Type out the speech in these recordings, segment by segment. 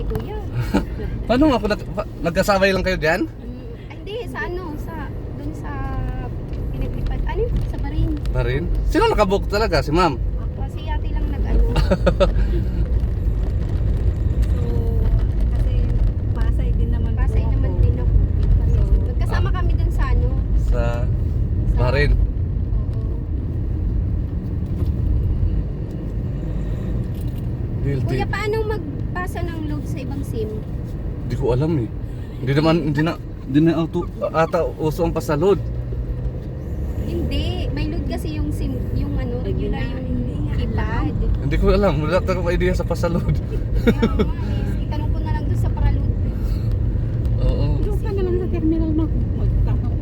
si kuya. Paano nga? Kung nag- pa- Nagkasabay lang kayo dyan? Mm, ay, Hindi, sa ano, sa, dun sa pinaglipat, ano, yun? sa Barin. Na rin? Sino nakabook talaga? Si ma'am? Kasi yate lang nag-ano. So, kasi Pasay din naman po Pasay ako. naman din ako. Magkasama kami dun sa ano. Sa Sa, Bahrain. Oo. Guilty. Kuya, paano magpasa ng load sa ibang SIM? Hindi ko alam eh. Hindi naman, hindi na, hindi na auto, ata uso ang pasalod. Hindi, may load kasi yung SIM, yung ano, regular yung Hindi keypad. Hindi ko alam. Wala akong idea sa pasalod. Kaya nga, eh, itanong ko na lang dun sa paraload. Oo. Doon ka na lang sa terminal mag magtanong.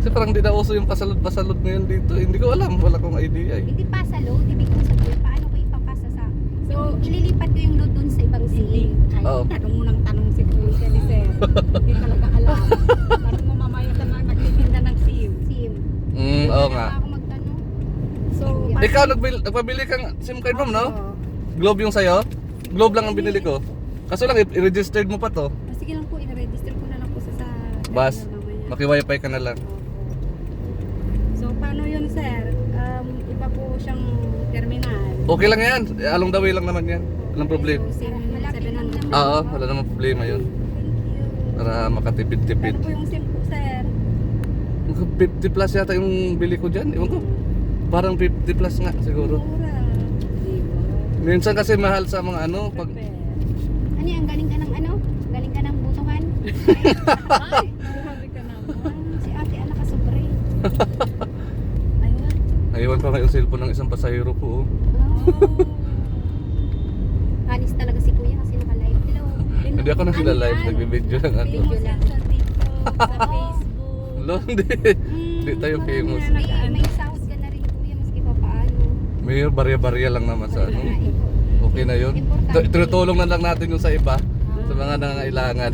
Kasi parang di na uso yung pasalod-pasalod ngayon dito. Hindi ko alam. Wala akong idea eh. Hindi pa sa load, ibig ko sabihin, paano ko ipapasa sa... So, ililipat ko yung load dun sa ibang. SIM. Ay, Oo. tanong mo ng tanong si Kuya ni Sir. Hindi talaga alam. Tanong mo mamaya ka na nagtitinda ng SIM. SIM. Mm, oo nga. Ako magtanong. So, Ikaw, nagbil, nagpabili kang SIM card mo, no? Globe yung sa'yo? Globe lang ang binili ko. Kaso lang, i-registered mo pa to. Ah, Sige lang po, i-register ko na lang po sa sa Bas, maki-wifi ka na lang. So, paano yun, sir? Um, iba po siyang. Okay lang yan. Along the way lang naman yan. Walang problem. So, SIM Malapit lang 700. naman. Oo, wala namang problema yun. Para makatipid-tipid. Ano po yung SIM po, sir? 50 plus yata yung bili ko dyan. Ewan ko. Parang 50 plus nga siguro. Mura. Minsan kasi mahal sa mga ano. Pag. Ano yan, galing ka ng ano? Galing ka ng butuhan? Ay, grabe ka naman. si ate, anak ka sobre. Ayun. naiwan pa nga yung cellphone ng isang pasahero ko. oh. Hanis talaga si kuya kasi naka-live. Hello. Hindi ako na sila live. Nagbe-video lang ako. Video lang sa TikTok, sa Facebook. Hello, hindi. Hindi tayo famous. May, may sahod ka na rin kuya, maski pa paano. May barya-barya lang naman sa ano. Okay na yun. Tinutulong na lang natin yung sa iba. Sa mga nangangailangan.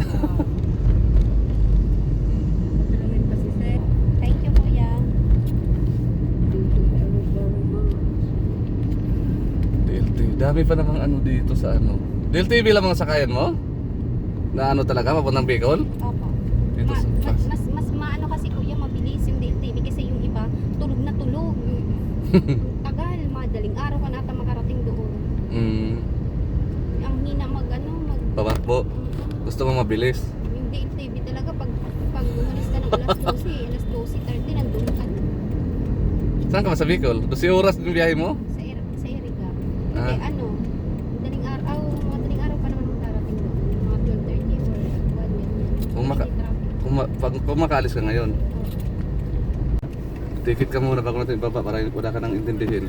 Dami pa namang ano dito sa ano. DLTV lang mga sakayan mo? Na ano talaga, papuntang Bicol? Opo. Dito Ma- sa mas, mas, mas maano kasi kuya, mabilis yung DLTV kasi yung iba, tulog na tulog. Tagal, madaling araw ka nata makarating doon. Mm, Ang hina mag ano, mag... pamakbo. Gusto mo mabilis? Yung DLTV talaga, pag, pag umalis ka ng alas 12, alas 12.30, nandun ka. Saan ka ba sa Bicol? 12 oras din biyahe mo? Iriga. Ah. Hindi, ano, madaling araw, madaling araw pa naman magdarating doon. Mga 12.30 or 1 ganyan. Kung maka- Hindi. Kung, ma- pag, kung makaalis ka ngayon, ticket ka muna bago natin ibaba para wala ka nang intindihin.